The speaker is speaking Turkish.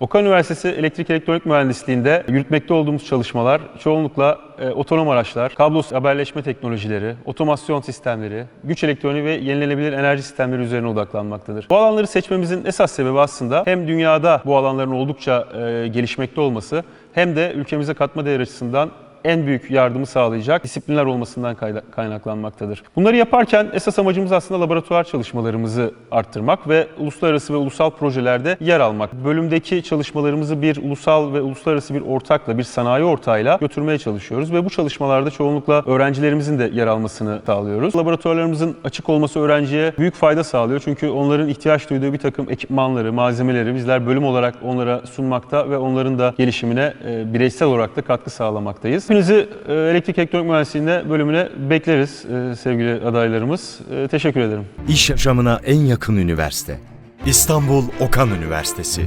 Okan Üniversitesi Elektrik Elektronik Mühendisliği'nde yürütmekte olduğumuz çalışmalar çoğunlukla e, otonom araçlar, kablosuz haberleşme teknolojileri, otomasyon sistemleri, güç elektroniği ve yenilenebilir enerji sistemleri üzerine odaklanmaktadır. Bu alanları seçmemizin esas sebebi aslında hem dünyada bu alanların oldukça e, gelişmekte olması hem de ülkemize katma değer açısından en büyük yardımı sağlayacak disiplinler olmasından kayna- kaynaklanmaktadır. Bunları yaparken esas amacımız aslında laboratuvar çalışmalarımızı arttırmak ve uluslararası ve ulusal projelerde yer almak. Bölümdeki çalışmalarımızı bir ulusal ve uluslararası bir ortakla, bir sanayi ortağıyla götürmeye çalışıyoruz ve bu çalışmalarda çoğunlukla öğrencilerimizin de yer almasını sağlıyoruz. Laboratuvarlarımızın açık olması öğrenciye büyük fayda sağlıyor çünkü onların ihtiyaç duyduğu bir takım ekipmanları, malzemeleri bizler bölüm olarak onlara sunmakta ve onların da gelişimine e, bireysel olarak da katkı sağlamaktayız. Hepinizi e, Elektrik Elektronik Mühendisliği'nde bölümüne bekleriz e, sevgili adaylarımız. E, Teşekkür ederim. İş yaşamına en yakın üniversite. İstanbul Okan Üniversitesi.